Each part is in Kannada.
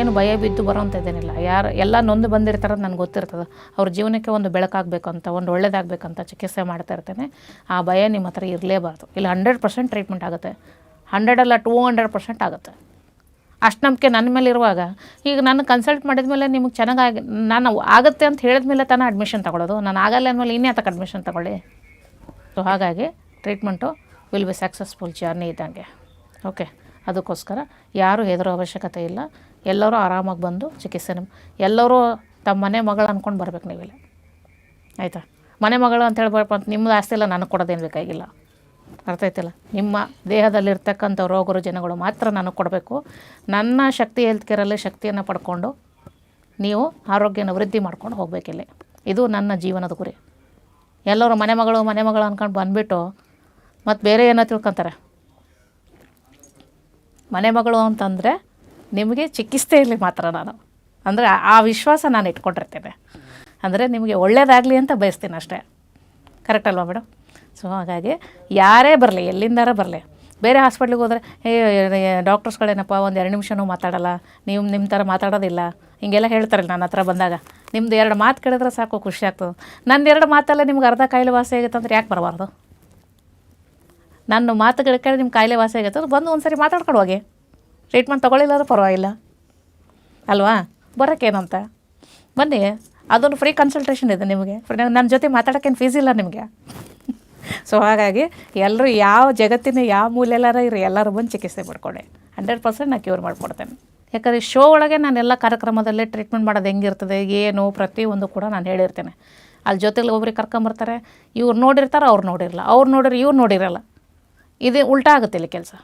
ಏನು ಭಯ ಬಿದ್ದು ಬರೋಂಥದ್ದೇನಿಲ್ಲ ಯಾರು ಎಲ್ಲ ನೊಂದು ಬಂದಿರ್ತಾರೆ ನನಗೆ ಗೊತ್ತಿರ್ತದೆ. ಅವ್ರ ಜೀವನಕ್ಕೆ ಒಂದು ಬೆಳಕಾಗಬೇಕಂತ, ಒಂದು ಒಳ್ಳೇದಾಗಬೇಕಂತ ಚಿಕಿತ್ಸೆ ಮಾಡ್ತಾ ಇರ್ತೇನೆ. ಆ ಭಯ ನಿಮ್ಮ ಹತ್ರ ಇರಲೇಬಾರ್ದು. ಇಲ್ಲ ಹಂಡ್ರೆಡ್ ಪರ್ಸೆಂಟ್ ಟ್ರೀಟ್ಮೆಂಟ್ ಆಗುತ್ತೆ. ಹಂಡ್ರೆಡ್ ಅಲ್ಲ ಟೂ ಹಂಡ್ರೆಡ್ ಪರ್ಸೆಂಟ್ ಆಗುತ್ತೆ. ಅಷ್ಟು ನಂಬಿಕೆ ನನ್ನ ಮೇಲೆ ಇರುವಾಗ, ಈಗ ನಾನು ಕನ್ಸಲ್ಟ್ ಮಾಡಿದ ಮೇಲೆ ನಿಮಗೆ ಚೆನ್ನಾಗಿ ನಾನು ಆಗುತ್ತೆ ಅಂತ ಹೇಳಿದ ಮೇಲೆ ತಾನೇ ಅಡ್ಮಿಷನ್ ತಗೊಳ್ಳೋದು ನಾನು ಆಗಲ್ಲ ಅಂದಮೇಲೆ ಇನ್ನೇ ತಕ್ಕ ಅಡ್ಮಿಷನ್ ತಗೊಳ್ಳಿ. ಸೊ ಹಾಗಾಗಿ treatment will be successful journey ಇದ್ದಂಗೆ. ಓಕೆ ಅದಕ್ಕೋಸ್ಕರ ಯಾರೂ ಹೆದರೋ ಅವಶ್ಯಕತೆ ಇಲ್ಲ. ಎಲ್ಲರೂ ಆರಾಮಾಗಿ ಬಂದು ಚಿಕಿತ್ಸೆ ಎಲ್ಲರೂ ತಮ್ಮ ಮನೆ ಮಗಳು ಅಂದ್ಕೊಂಡು ಬರ್ಬೇಕು ನೀವಿಲ್ಲ. ಆಯಿತಾ? ಮನೆ ಮಗಳು ಅಂತ ಹೇಳ್ಬಾರಪ್ಪ ಅಂತ ನಿಮ್ಮದು ಆಸ್ತಿ ಎಲ್ಲ ನನಗೆ ಕೊಡೋದೇನು ಬೇಕಾಗಿಲ್ಲ. ಅರ್ಥ ಆಯ್ತಲ್ಲ? ನಿಮ್ಮ ದೇಹದಲ್ಲಿರ್ತಕ್ಕಂಥ ರೋಗರು ಜನಗಳು ಮಾತ್ರ ನನಗೆ ಕೊಡಬೇಕು. ನನ್ನ ಶಕ್ತಿ ಹೆಲ್ತ್ ಕೇರಲ್ಲಿ ಶಕ್ತಿಯನ್ನು ಪಡ್ಕೊಂಡು ನೀವು ಆರೋಗ್ಯನ ವೃದ್ಧಿ ಮಾಡ್ಕೊಂಡು ಹೋಗಬೇಕಿಲ್ಲಿ ಇದು ನನ್ನ ಜೀವನದ ಗುರಿ. ಎಲ್ಲರೂ ಮನೆ ಮಗಳು ಮನೆ ಮಗಳು ಅಂದ್ಕೊಂಡು ಬಂದುಬಿಟ್ಟು ಮತ್ತು ಬೇರೆ ಏನೋ ತಿಳ್ಕೊಂತಾರೆ? ಮನೆ ಮಗಳು ಅಂತಂದರೆ ನಿಮಗೆ ಇರಲಿ ಮಾತ್ರ ನಾನು. ಅಂದರೆ ಆ ವಿಶ್ವಾಸ ನಾನು ಇಟ್ಕೊಂಡಿರ್ತೇನೆ. ಅಂದರೆ ನಿಮಗೆ ಒಳ್ಳೇದಾಗಲಿ ಅಂತ ಬಯಸ್ತೀನಿ ಅಷ್ಟೇ. ಕರೆಕ್ಟ್ ಅಲ್ವಾ ಮೇಡಮ್ ಸೊ ಹಾಗಾಗಿ ಯಾರೇ ಬರಲಿ, ಎಲ್ಲಿಂದಾರ ಬರಲಿ. ಬೇರೆ ಹಾಸ್ಪಿಟ್ಲಿಗೆ ಹೋದರೆ, ಏ ಡಾಕ್ಟರ್ಸ್ಗಳೇನಪ್ಪ ಒಂದು ಎರಡು ನಿಮಿಷನೂ ಮಾತಾಡಲ್ಲ. ನೀವು ನಿಮ್ಮ ಥರ ಮಾತಾಡೋದಿಲ್ಲ. ಹಿಂಗೆಲ್ಲ ಹೇಳ್ತಾರಲ್ಲ ನನ್ನ ಹತ್ರ ಬಂದಾಗ. ನಿಮ್ಮದು ಎರಡು ಮಾತು ಕೇಳಿದ್ರೆ ಸಾಕು, ಖುಷಿ ಆಗ್ತದೆ. ನಂದು ಎರಡು ಮಾತಲ್ಲ ನಿಮ್ಗೆ ಅರ್ಧ ಕಾಯಿಲೆ ವಾಸಿ ಆಗುತ್ತೆ ಅಂದ್ರೆ ಯಾಕೆ ಬರಬಾರ್ದು? ನನ್ನ ಮಾತುಗಳು ಕೇಳಿ ನಿಮ್ಮ ಕಾಯಿಲೆ ವಾಸಿ ಆಗುತ್ತೆ ಬಂದು ಒಂದು ಸರಿ ಮಾತಾಡ್ಕೊಂಡು ಹೋಗಿ. ಟ್ರೀಟ್ಮೆಂಟ್ ತೊಗೊಳ್ಳಿಲ್ಲಾದ್ರೂ ಪರವಾಗಿಲ್ಲ. ಅಲ್ವಾ? ಬರೋಕ್ಕೇನಂತ? ಬನ್ನಿ, ಅದೊಂದು ಫ್ರೀ ಕನ್ಸಲ್ಟೇಷನ್ ಇದೆ ನಿಮಗೆ. ನನ್ನ ಜೊತೆ ಮಾತಾಡೋಕ್ಕೇನು ಫೀಸ್ ಇಲ್ಲ ನಿಮಗೆ. ಸೊ ಹಾಗಾಗಿ ಎಲ್ಲರೂ ಯಾವ ಜಗತ್ತಿನ ಯಾವ ಮೂಲೆಲ್ಲಾರ ಇರಿ ಎಲ್ಲರೂ ಬಂದು ಚಿಕಿತ್ಸೆ ಪಡ್ಕೊಳ್ಳಿ. ಹಂಡ್ರೆಡ್ ಪರ್ಸೆಂಟ್ ನಾನು ಕ್ಯೂರ್ ಮಾಡಿಕೊಡ್ತೇನೆ. ಯಾಕಂದರೆ ಶೋ ಒಳಗೆ ನಾನು ಎಲ್ಲ ಕಾರ್ಯಕ್ರಮದಲ್ಲೇ ಟ್ರೀಟ್ಮೆಂಟ್ ಮಾಡೋದು ಹೆಂಗಿರ್ತದೆ ಏನು ಪ್ರತಿಯೊಂದು ಕೂಡ ನಾನು ಹೇಳಿರ್ತೇನೆ. ಅಲ್ಲಿ ಜೊತೆಲಿ ಒಬ್ರಿಗೆ ಕರ್ಕೊಂಬರ್ತಾರೆ ಇವ್ರು ನೋಡಿರ್ತಾರೆ, ಅವ್ರು ನೋಡಿರಲ್ಲ. ಅವ್ರು ನೋಡಿರಿ ಇವ್ರು ನೋಡಿರಲ್ಲ. ಇದು ಉಲ್ಟಾ ಆಗುತ್ತೆ ಇಲ್ಲಿ ಕೆಲಸ.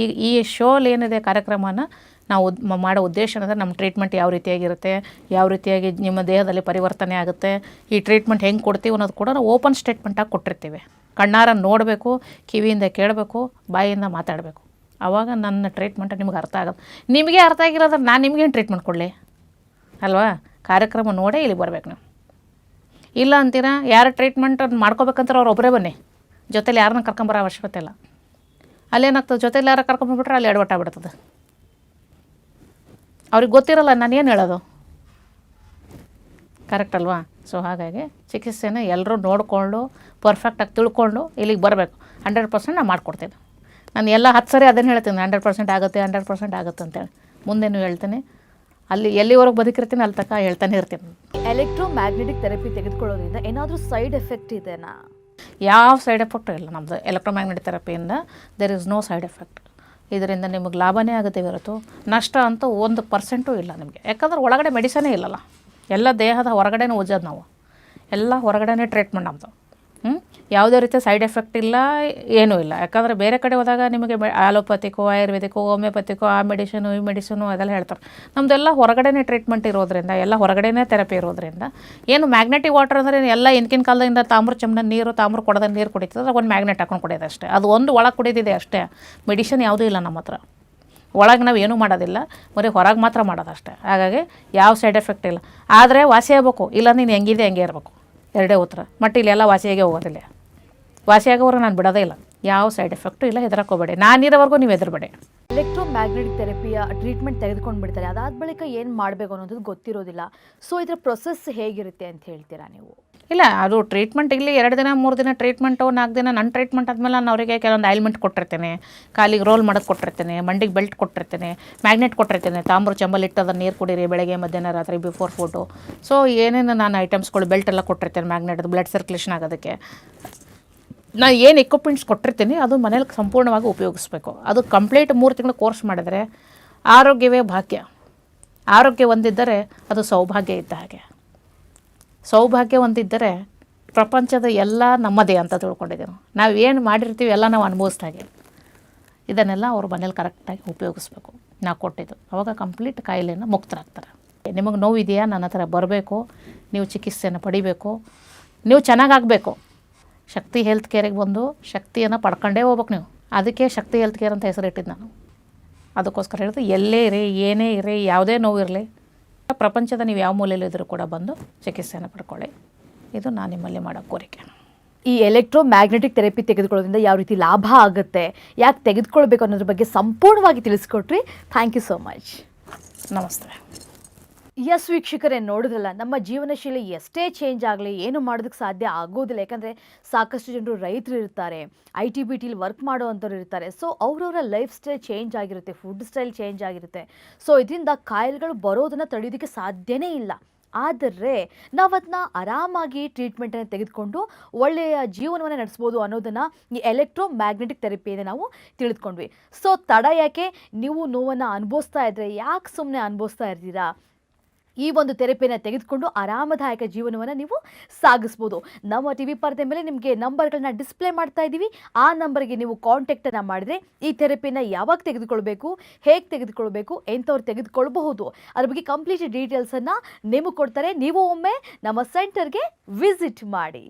ಈ ಈ ಶೋಲಿ ಏನಿದೆ ಕಾರ್ಯಕ್ರಮನ ನಾವು ಮಾಡೋ ಉದ್ದೇಶ ಅಂದರೆ ನಮ್ಮ ಟ್ರೀಟ್ಮೆಂಟ್ ಯಾವ ರೀತಿಯಾಗಿರುತ್ತೆ, ಯಾವ ರೀತಿಯಾಗಿ ನಿಮ್ಮ ದೇಹದಲ್ಲಿ ಪರಿವರ್ತನೆ ಆಗುತ್ತೆ, ಈ ಟ್ರೀಟ್ಮೆಂಟ್ ಹೆಂಗೆ ಕೊಡ್ತೀವಿ ಅನ್ನೋದು ಕೂಡ ನಾವು ಓಪನ್ ಸ್ಟೇಟ್ಮೆಂಟಾಗಿ ಕೊಟ್ಟಿರ್ತೀವಿ. ಕಣ್ಣಾರ ನೋಡಬೇಕು, ಕಿವಿಯಿಂದ ಕೇಳಬೇಕು ಬಾಯಿಯಿಂದ ಮಾತಾಡಬೇಕು. ಆವಾಗ ನನ್ನ ಟ್ರೀಟ್ಮೆಂಟ್ ನಿಮ್ಗೆ ಅರ್ಥ ಆಗೋದು ನಿಮಗೆ ಅರ್ಥ ಆಗಿರೋದ್ರೆ ನಾನು ನಿಮಗೇನು ಟ್ರೀಟ್ಮೆಂಟ್ ಕೊಡಲಿ? ಅಲ್ವಾ? ಕಾರ್ಯಕ್ರಮ ನೋಡೇ ಇಲ್ಲಿ ಬರಬೇಕು ನೀವು. ಇಲ್ಲ ಅಂತೀರಾ, ಯಾರು ಟ್ರೀಟ್ಮೆಂಟ್ ಮಾಡ್ಕೋಬೇಕಂತಾರೆ ಅವ್ರು ಒಬ್ಬರೇ ಬನ್ನಿ. ಜೊತೇಲಿ ಯಾರನ್ನ ಕರ್ಕೊಂಬರೋ ಅವಶ್ಯಕತೆ ಇಲ್ಲ. ಅಲ್ಲೇನಾಗ್ತದೆ? ಜೊತೆಲಿ ಯಾರು ಕರ್ಕೊಂಡ್ಬಿಟ್ರೆ ಅಲ್ಲಿ ಎಡವಟ್ಟ ಬಿಡ್ತದೆ ಅವ್ರಿಗೆ ಗೊತ್ತಿರಲ್ಲ, ನಾನು ಏನು ಹೇಳೋದು? ಕರೆಕ್ಟ್ ಅಲ್ವಾ? ಸೊ ಹಾಗಾಗಿ ಚಿಕಿತ್ಸೆನ ಎಲ್ಲರೂ ನೋಡಿಕೊಂಡು ಪರ್ಫೆಕ್ಟಾಗಿ ತಿಳ್ಕೊಂಡು ಇಲ್ಲಿಗೆ ಬರಬೇಕು. ಹಂಡ್ರೆಡ್ ಪರ್ಸೆಂಟ್ ನಾನು ಮಾಡಿಕೊಡ್ತೀನಿ. ನಾನು ಎಲ್ಲ ಹತ್ತು ಸರಿ ಅದನ್ನು ಹೇಳ್ತೀನಿ. ಹಂಡ್ರೆಡ್ ಪರ್ಸೆಂಟ್ ಆಗುತ್ತೆ ಹಂಡ್ರೆಡ್ ಪರ್ಸೆಂಟ್ ಆಗುತ್ತೆ ಅಂತೇಳಿ. ಮುಂದೇನು ಹೇಳ್ತೀನಿ. ಅಲ್ಲಿ ಎಲ್ಲಿವರೆಗೆ ಬದುಕಿರ್ತೀನಿ, ಅಲ್ಲಿ ತನಕ ಹೇಳ್ತಾನೆ ಇರ್ತೀನಿ. ಎಲೆಕ್ಟ್ರೋ ಮ್ಯಾಗ್ನೆಟಿಕ್ ಥೆರಪಿ ತೆಗೆದುಕೊಳ್ಳೋದ್ರಿಂದ ಏನಾದರೂ ಸೈಡ್ ಎಫೆಕ್ಟ್ ಇದೆನಾ? ಯಾವ ಸೈಡ್ ಎಫೆಕ್ಟು ಇಲ್ಲ. ನಮ್ಮದು electromagnetic ಥೆರಪಿಯಿಂದ there is no side effect ಇದರಿಂದ ನಿಮಗೆ ಲಾಭನೇ ಆಗುತ್ತೆ ಹೊರತು. ನಷ್ಟ ಅಂತೂ ಒಂದು ಪರ್ಸೆಂಟೂ ಇಲ್ಲ ನಿಮಗೆ. ಯಾಕಂದ್ರೆ ಒಳಗಡೆ ಮೆಡಿಸನೇ ಇಲ್ಲಲ್ಲ. ಎಲ್ಲ ದೇಹದ ಹೊರಗಡೆನೇ ಉಜ್ಜೋದು ನಾವು. ಎಲ್ಲ ಹೊರಗಡೆನೇ ಟ್ರೀಟ್ಮೆಂಟ್ ನಮ್ಮದು ಯಾವುದೇ ರೀತಿಯ ಸೈಡ್ ಎಫೆಕ್ಟ್ ಇಲ್ಲ, ಏನೂ ಇಲ್ಲ. ಯಾಕಂದರೆ ಬೇರೆ ಕಡೆ ಹೋದಾಗ ನಿಮಗೆ ಆಲೋಪತಿಕೋ ಆಯುರ್ವೇದಿಕೋ, ಹೋಮಿಯೋಪತಿಕೋ, ಆ ಮೆಡಿಸಿನು ಈ ಮೆಡಿಸಿನು ಅದೆಲ್ಲ ಹೇಳ್ತಾರೆ. ನಮ್ಮದೆಲ್ಲ ಹೊರಗಡೆನೇ ಟ್ರೀಟ್ಮೆಂಟ್ ಇರೋದ್ರಿಂದ, ಎಲ್ಲ ಹೊರಗಡೆನೇ ಥೆರಪಿ ಇರೋದ್ರಿಂದ, ಏನು ಮ್ಯಾಗ್ನೆಟಿಕ್ ವಾಟರ್ ಅಂದರೆ ಎಲ್ಲ ಹಿಂದಿನ ಕಾಲದಿಂದ ತಾಮ್ರ ಚಮನ ನೀರು, ತಾಮ್ರ ಕೊಡದ ನೀರು ಕುಡಿತದೆ ಒಂದು ಮ್ಯಾಗ್ನೆಟ್ ಹಾಕೊಂಡು ಕುಡಿಯೋದು ಅಷ್ಟೇ. ಅದು ಒಂದು ಒಳಗೆ ಕುಡಿದಿದೆ ಅಷ್ಟೇ. ಮೆಡಿಷನ್ ಯಾವುದೂ ಇಲ್ಲ ನಮ್ಮ ಹತ್ರ. ಒಳಗೆ ನಾವು ಏನೂ ಮಾಡೋದಿಲ್ಲ, ಬರೀ ಹೊರಗೆ ಮಾತ್ರ ಮಾಡೋದಷ್ಟೇ ಹಾಗಾಗಿ ಯಾವ ಸೈಡ್ ಎಫೆಕ್ಟ್ ಇಲ್ಲ. ಆದರೆ ವಾಸಿ ಆಗಬೇಕು. ಇಲ್ಲ ನೀನು ಹೆಂಗಿದೆ, ಹೆಂಗೆ ಇರಬೇಕು. ಎರಡೇ ಉತ್ತರ. ಮಟ್ಟ ಇಲ್ಲೆಲ್ಲ ವಾಸಿಯಾಗೆ ಹೋಗೋದಿಲ್ಲ. ವಾಸಿಯಾಗೋವರೆಗೆ ನಾನು ಬಿಡೋದೇ ಇಲ್ಲ. ಯಾವ ಸೈಡ್ ಎಫೆಕ್ಟು ಇಲ್ಲ ಹೆದರಕೋಬೇಡಿ. ನಾನಿರೋವರೆಗೂ ನೀವು ಹೆದರಬೇಡಿ. ಎಲೆಕ್ಟ್ರೋ ಮ್ಯಾಗ್ನೆಟಿಕ್ ಥೆರಪಿಯ ಟ್ರೀಟ್ಮೆಂಟ್ ತೆಗೆದುಕೊಂಡು ಬಿಡ್ತಾರೆ ಅದಾದ ಬಳಿಕ ಏನು ಮಾಡಬೇಕು ಅನ್ನೋದು ಗೊತ್ತಿರೋದಿಲ್ಲ. ಸೊ ಇದರ ಪ್ರೊಸೆಸ್ ಹೇಗಿರುತ್ತೆ ಅಂತ ಹೇಳ್ತೀರಾ ನೀವು? ಇಲ್ಲ ಅದು ಟ್ರೀಟ್ಮೆಂಟ್ ಇಲ್ಲಿ ಎರಡು ದಿನ ಮೂರು ದಿನ ಟ್ರೀಟ್ಮೆಂಟು ನಾಲ್ಕು ದಿನ ನನ್ನ ಟ್ರೀಟ್ಮೆಂಟ್ ಆದಮೇಲೆ ನಾನು ಅವರಿಗೆ ಕೆಲವೊಂದು ಆಯಿಲ್ಮೆಂಟ್ ಕೊಟ್ಟಿರ್ತೇನೆ. ಕಾಲಿಗೆ ರೋಲ್ ಮಾಡೋದು ಕೊಟ್ಟಿರ್ತೇನೆ ಮಂಡಿಗೆ ಬೆಲ್ಟ್ ಕೊಟ್ಟಿರ್ತೇನೆ ಮ್ಯಾಗ್ನೆಟ್ ಕೊಟ್ಟಿರ್ತೇನೆ. ತಾಮ್ರ ಚಂಬಲ್ ಇಟ್ಟು ಅದನ್ನು ನೀರು ಕುಡೀರಿ ಬೆಳಗ್ಗೆ ಮಧ್ಯಾಹ್ನ ರಾತ್ರಿ ಬಿಫೋರ್ ಫೋಟೋ ಸೊ ಏನೇನು ನಾನು ಐಟಮ್ಸ್ಗಳು ಬೆಲ್ಟ್ ಎಲ್ಲ ಕೊಟ್ಟಿರ್ತೇನೆ ಮ್ಯಾಗ್ನೆಟ್ ಬ್ಲಡ್ ಸರ್ಕ್ಯುಲೇಷನ್ ಆಗೋದಕ್ಕೆ. ನಾನು ಏನು ಎಕ್ವಿಪ್ಮೆಂಟ್ಸ್ ಕೊಟ್ಟಿರ್ತೀನಿ, ಅದು ಮನೇಲಿ ಸಂಪೂರ್ಣವಾಗಿ ಉಪಯೋಗಿಸ್ಬೇಕು. ಅದು ಕಂಪ್ಲೀಟ್ ಮೂರು ತಿಂಗಳು ಕೋರ್ಸ್ ಮಾಡಿದರೆ ಆರೋಗ್ಯವೇ ಭಾಗ್ಯ. ಆರೋಗ್ಯ ಒಂದಿದ್ದರೆ ಅದು ಸೌಭಾಗ್ಯ ಇದ್ದ ಹಾಗೆ. ಸೌಭಾಗ್ಯ ಒಂದಿದ್ದರೆ ಪ್ರಪಂಚದ ಎಲ್ಲ ನಮ್ಮದೇ ಅಂತ ತಿಳ್ಕೊಂಡಿದ್ದೀವಿ ನಾವು ಏನು ಮಾಡಿರ್ತೀವಿ ಎಲ್ಲ ನಾವು ಅನುಭವಿಸ್ದ ಹಾಗೆ. ಇದನ್ನೆಲ್ಲ ಅವ್ರ ಮನೇಲಿ ಕರೆಕ್ಟಾಗಿ ಉಪಯೋಗಿಸ್ಬೇಕು. ನಾವು ಕೊಟ್ಟಿದ್ದು. ಅವಾಗ ಕಂಪ್ಲೀಟ್ ಕಾಯಿಲೆಯನ್ನು ಮುಕ್ತರಾಗ್ತಾರೆ. ನಿಮಗೆ ನೋವಿದೆಯಾ? ನನ್ನ ಹತ್ರ ಬರಬೇಕು. ನೀವು ಚಿಕಿತ್ಸೆಯನ್ನು ಪಡಿಬೇಕು. ನೀವು ಚೆನ್ನಾಗಾಗಬೇಕು ಶಕ್ತಿ ಹೆಲ್ತ್ ಕೇರಿಗೆ ಬಂದು ಶಕ್ತಿಯನ್ನು ಪಡ್ಕೊಂಡೇ ಹೋಗ್ಬೇಕು ನೀವು. ಅದಕ್ಕೆ ಶಕ್ತಿ ಹೆಲ್ತ್ ಕೇರ್ ಅಂತ ಹೆಸರಿಟ್ಟಿದ್ದು ನಾನು. ಅದಕ್ಕೋಸ್ಕರ ಹೇಳಿದ್ರೆ ಎಲ್ಲೇ ಇರಿ ಏನೇ ಇರಿ ಯಾವುದೇ ನೋವಿರಲಿ ಇರಲಿ ಪ್ರಪಂಚದ ನೀವು ಯಾವ ಮೂಲೆಯಲ್ಲಿದ್ದರೂ ಕೂಡ ಬಂದು ಚಿಕಿತ್ಸೆಯನ್ನು ಪಡ್ಕೊಳ್ಳಿ. ಇದು ನಾನು ನಿಮ್ಮಲ್ಲಿ ಮಾಡೋ ಕೋರಿಕೆ. ಈ ಎಲೆಕ್ಟ್ರೋ ಮ್ಯಾಗ್ನೆಟಿಕ್ ಥೆರಪಿ ತೆಗೆದುಕೊಳ್ಳೋದ್ರಿಂದ ಯಾವ ರೀತಿ ಲಾಭ ಆಗುತ್ತೆ ಯಾಕೆ ತೆಗೆದುಕೊಳ್ಬೇಕು ಅನ್ನೋದ್ರ ಬಗ್ಗೆ ಸಂಪೂರ್ಣವಾಗಿ ತಿಳಿಸ್ಕೊಟ್ರಿ. ಥ್ಯಾಂಕ್ ಯು ಸೋ ಮಚ್ ನಮಸ್ತೆ. ಎಸ್ ವೀಕ್ಷಕರೇ ನೋಡಿದ್ರಲ್ಲ ನಮ್ಮ ಜೀವನ ಶೈಲಿ ಎಷ್ಟೇ ಚೇಂಜ್ ಆಗಲಿ, ಏನು ಮಾಡೋದಕ್ಕೆ ಸಾಧ್ಯ ಆಗೋದಿಲ್ಲ. ಯಾಕಂದರೆ ಸಾಕಷ್ಟು ಜನರು ರೈತರು ಇರ್ತಾರೆ ಐ ಟಿ ಬಿ ಟಿಲಿ ವರ್ಕ್ ಮಾಡೋವಂಥವ್ರು ಇರ್ತಾರೆ. ಸೊ ಅವರವರ ಲೈಫ್ ಸ್ಟೈಲ್ ಚೇಂಜ್ ಆಗಿರುತ್ತೆ ಫುಡ್ ಸ್ಟೈಲ್ ಚೇಂಜ್ ಆಗಿರುತ್ತೆ. ಸೊ ಇದರಿಂದ ಕಾಯಿಲೆಗಳು ಬರೋದನ್ನು ತಡೆಯೋದಕ್ಕೆ ಸಾಧ್ಯನೇ ಇಲ್ಲ. ಆದರೆ ನಾವು ಅದನ್ನ ಆರಾಮಾಗಿ ಟ್ರೀಟ್ಮೆಂಟನ್ನು ತೆಗೆದುಕೊಂಡು ಒಳ್ಳೆಯ ಜೀವನವನ್ನು ನಡೆಸ್ಬೋದು ಅನ್ನೋದನ್ನು ಈ ಎಲೆಕ್ಟ್ರೋ ಮ್ಯಾಗ್ನೆಟಿಕ್ ಥೆರಪಿಯಿಂದ ನಾವು ತಿಳಿದುಕೊಂಡ್ವಿ. ಸೊ ತಡ ಯಾಕೆ? ನೀವು ನೋವನ್ನು ಅನುಭವಿಸ್ತಾ ಇದ್ದರೆ ಯಾಕೆ ಸುಮ್ಮನೆ ಅನುಭವಿಸ್ತಾ ಇರ್ತೀರಾ? ಈ ಒಂದು ತೆರಪಿನ ತೆಗೆದುಕೊಂಡು ಆರಾಮದಾಯಕ ಜೀವನವನ್ನು ನೀವು ಸಾಗಿಸ್ಬೋದು. ನಮ್ಮ ಟಿ ವಿ ಪರದೆ ಮೇಲೆ ನಿಮಗೆ ನಂಬರ್ಗಳನ್ನ ಡಿಸ್ಪ್ಲೇ ಮಾಡ್ತಾ ಇದ್ದೀವಿ. ಆ ನಂಬರ್ಗೆ ನೀವು ಕಾಂಟ್ಯಾಕ್ಟನ್ನು ಮಾಡಿದರೆ ಈ ಥೆರಪಿನ ಯಾವಾಗ ತೆಗೆದುಕೊಳ್ಬೇಕು, ಹೇಗೆ ತೆಗೆದುಕೊಳ್ಬೇಕು, ಎಂಥವ್ರು ತೆಗೆದುಕೊಳ್ಬಹುದು. ಅದ್ರ ಬಗ್ಗೆ ಕಂಪ್ಲೀಟ್ ಡೀಟೇಲ್ಸನ್ನು ನಿಮಗೆ ಕೊಡ್ತಾರೆ. ನೀವು ಒಮ್ಮೆ ನಮ್ಮ ಸೆಂಟರ್ಗೆ ವಿಸಿಟ್ ಮಾಡಿ.